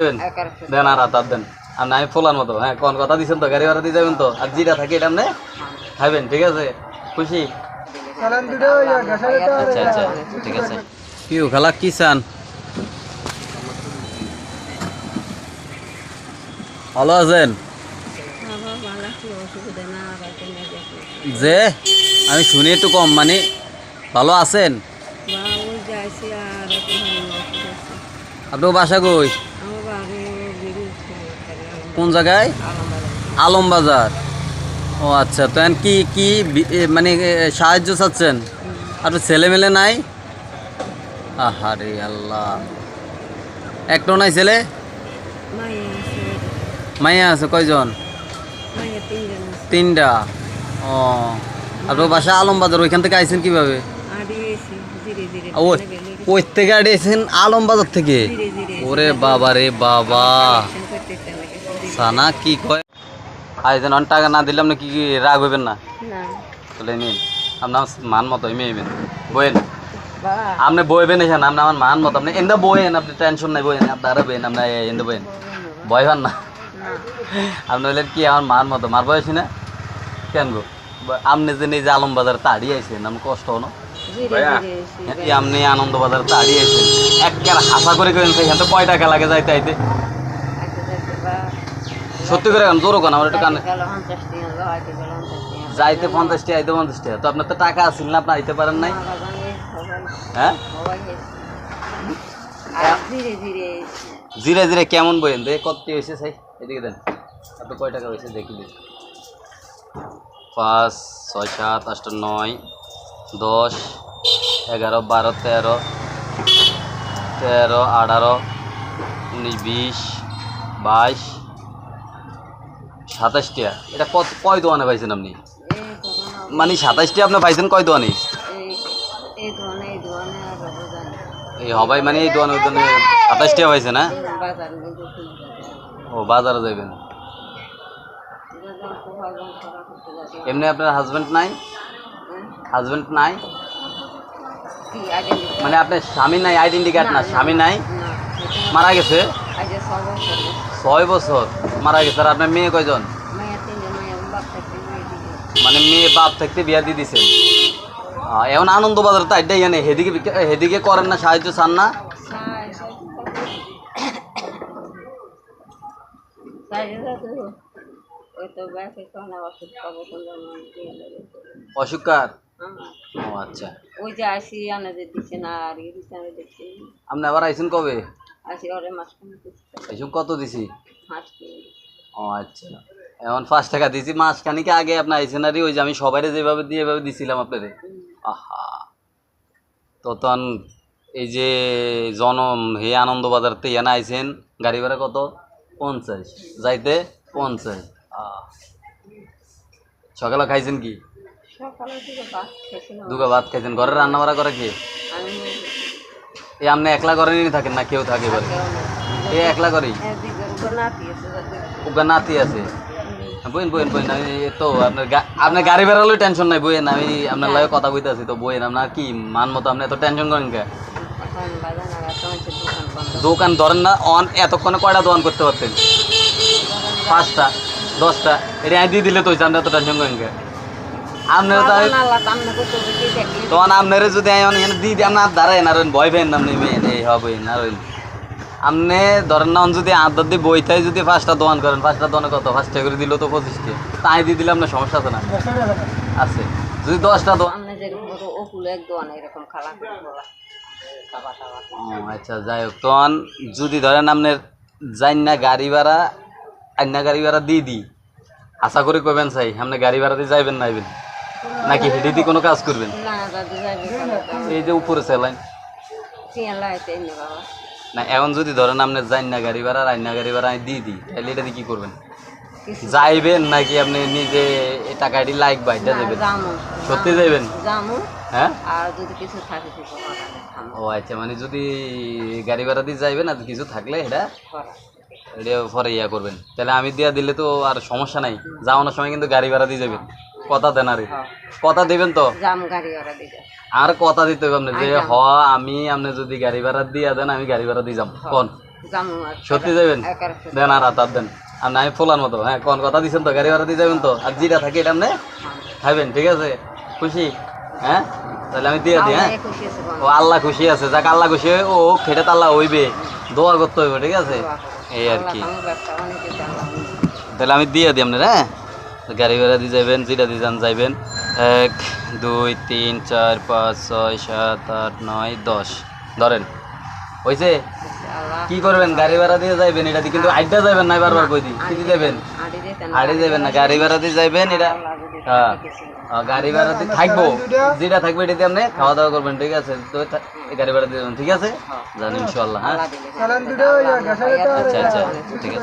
দেন। আর হাত দেন আর না আমি ফোলার মতো। হ্যাঁ কোন কথা দিচ্ছেন তো? গাড়ি ভাড়া দিয়ে যাবেন তো? আর যেটা থাকে এটা আপনি? খাবেন ঠিক আছে? খুশি? আচ্ছা আচ্ছা ঠিক আছে। কি খালা কি চান? ভালো আছেন? যে আমি শুনি একটু কম মানে ভালো আছেন? আপনার বাসা কই? কোন জায়গায়? আলম বাজার। ও আচ্ছা তো কি কি মানে সাহায্য চাচ্ছেন? আপনার ছেলে মেলে নাই? আহারে আল্লাহ। একটাও নাই ছেলে? মাইয়া আছে। কয়জন? তিনটা। ও আপনার বাসা আলম বাজার ওইখান থেকে আইছেন কীভাবে? ওই থেকে আড়িয়েছেন আলম বাজার থেকে? ওরে বাবা রে বাবা। সানা কি কয়? আইছেন অন টাকা না দিলাম না কি কি রাগ হইবেন না? চলে নিন। আপনার মান মতো মেয়েবেন বইন আপনি বইবেন এখানে আপনি আমার মান মতো। আপনি এন্দা বইন আপনি টেনশন নাই বইন আপনারা বইন আপনি এন্দা বইন ভয় পান না। আপনি হলেন কি আমার মান মতো। মার বয়সী না কেন গো? আপনি যে নিজে আলম বাজার তাড়ি আইছেন আমার কষ্ট হলো। আপনি আনন্দ বাজার তাড়ি আইছেন। একের হাসা করে কেন সেখান তো কয় টাকা লাগে যাইতে আইতে? সত্যি করে কেন জোরো কেন আমার একটু কানে যাইতে পঞ্চাশ টাকা আইতে পঞ্চাশ টাকা তো আপনার তো টাকা আসিল না আপনি আইতে পারেন নাই হ্যাঁ ধীরে ধীরে জিরে জিরে কেমন বইন দে কত কি হয়েছে সাই এদিকে দেন আপনি কয় টাকা হয়েছে দেখি দিন পাঁচ ছয় সাত আটটা নয় দশ এগারো বারো তেরো তেরো আঠারো উনিশ বিশ বাইশ সাতাশটা এটা কত কয় দোয়ানে পাইছেন আপনি? মানে সাতাশটা আপনি পাইছেন কয় দোয়ানে? এই হবাই মানে এই দোয়ানে ওই সাতাশটা পাইছে না কিনতে ও, বাজারে যাবেন এমনি আপনার হাজবেন্ড নাই? হাজবেন্ড নাই? মানে আপনার স্বামী নাই আইডেন্টি কার্ড না, স্বামী নাই? মারা গেছে? ছয় বছর। মারা গেছে আর আপনার মেয়ে কয়জন? মানে মেয়ে বাপ থাকতে বিয়া দিয়ে দিছেন? এখন আনন্দ বাজার তো এটাই জানে হেদিকে হেদিকে করেন না সাহায্য চান না? অসুখ কার? হ্যাঁ। ও আচ্ছা। ওই যে আসি আনা দিচ্ছে না আর আমি দেখছি আপনি আবার আইসেন কবে? এইসব কত দিছি? ও আচ্ছা। এখন পাঁচ টাকা দিছি মাসখানিকে আগে আপনি আইসেন ওই যে আমি যেভাবে দিয়ে এভাবে দিছিলাম আপনারে। আহা। তখন এই যে জনম হে আনন্দ বাজার এনে আইছেন গাড়ি ভাড়া কত? পঞ্চাশ। যাইতে পঞ্চাশ। সকালে খাইছেন কি? দুগা ভাত খাইছেন। ঘরে রান্না বাড়া করে কি? এই আপনি একলা নিয়ে থাকেন না? কেউ থাকে এবারে এই একলা দিয়েছে যাতে ওগা নাতি আছে বইন বইন বইন আমি তো আপনার আপনার গাড়ি বেড়ালেও টেনশন নাই বইন আমি আপনার লাগে কথা বলতে আছি তো বইন আপনার কি মান মতো আপনি এত টেনশন করেন কে? দোকান ধরেন না অন এতক্ষণে কয়টা দোকান করতে পারতেন? পাঁচটা দশটা। এটা দিয়ে দিলে তো আপনি এত টেনশন করেন কে? আপনার তো তখন আপনারে যদি এখানে দিয়ে দিই আপনার দাঁড়ায় না রইন ভয় পেন আপনি এই হবে না রইন আপনি ধরেন না যদি আদার দিয়ে বইটাই যদি পাঁচটা দোকান করেন পাঁচটা দোকানে কত? পাঁচটা করে দিল তো পঁচিশটা তাই দিয়ে দিলে আপনার সমস্যা আছে না? আছে। যদি দশটা দোকান আচ্ছা যাই হোক তখন যদি ধরেন আপনার যাই না গাড়ি ভাড়া আইনা গাড়ি ভাড়া দিয়ে দিই। আশা করি কবেন চাই আপনি গাড়ি ভাড়া দিয়ে যাইবেন না নাকি হেঁটে দিয়ে কোনো কাজ করবেন? না এই যে উপরে বাবা। না এখন যদি ধরেন আপনি যাই না গাড়ি ভাড়া আইনা গাড়ি ভাড়া আমি দিয়ে দিই। তাহলে এটা দিয়ে কি করবেন? যাইবেন নাকি আপনি নিজে এই টাকাটি লাইক বাইটা যাবেন জামু সত্যি যাইবেন? জামু হ্যাঁ? আর যদি কিছু থাকে ও আচ্ছা মানে যদি গাড়ি ভাড়া দিয়ে যাইবেন আর কিছু থাকলে এটা এটা পরে ইয়া করবেন। তাহলে আমি দিয়া দিলে তো আর সমস্যা নাই। যাওয়ানোর সময় কিন্তু গাড়ি ভাড়া দিয়ে যাবেন। কথা দেন আরে। কথা দিবেন তো? আর কথা দিতে হবে আপনি যে হ আমি আপনি যদি গাড়ি ভাড়া দিয়ে দেন আমি গাড়ি ভাড়া দিয়ে যাব কোন? জামু সত্যি যাবেন? দেন আর হাত দেন। আর নাই ফোলার মতো। হ্যাঁ কোন কথা দিচ্ছেন তো? গাড়ি ভাড়া দিয়ে যাবেন তো? আর জিরা থাকে এটা আপনি খাবেন ঠিক আছে? খুশি? হ্যাঁ? তাহলে আমি দিয়ে দিই হ্যাঁ? ও আল্লাহ খুশি আছে। যাক আল্লাহ খুশি হয়ে ও খেটে তো আল্লাহ হইবে। দোয়া করতে হইবে ঠিক আছে? এই আর কি। তাহলে আমি দিয়ে দিই আপনার হ্যাঁ? গাড়ি ভাড়া দিয়ে যাবেন জিরা দিয়ে যান যাইবেন। এক দুই তিন চার পাঁচ ছয় সাত আট নয় দশ। ধরেন। হয়েছে কি করবেন? গাড়ি ভাড়া দিয়ে যাইবেন এটা দিয়ে কিন্তু আড্ডা যাবেন না বারবার কই দি কি যাবেন আড়ি যাবেন না গাড়ি ভাড়া দিয়ে যাইবেন এটা হ্যাঁ। হ্যাঁ, গাড়ি ভাড়া দিয়ে থাকব। যেটা থাকবে এটাতে আপনি খাওয়া দাওয়া করবেন ঠিক আছে? তো গাড়ি ভাড়া দিয়ে যাবেন ঠিক আছে? জান ইনশাল্লাহ হ্যাঁ? আচ্ছা আচ্ছা ঠিক আছে।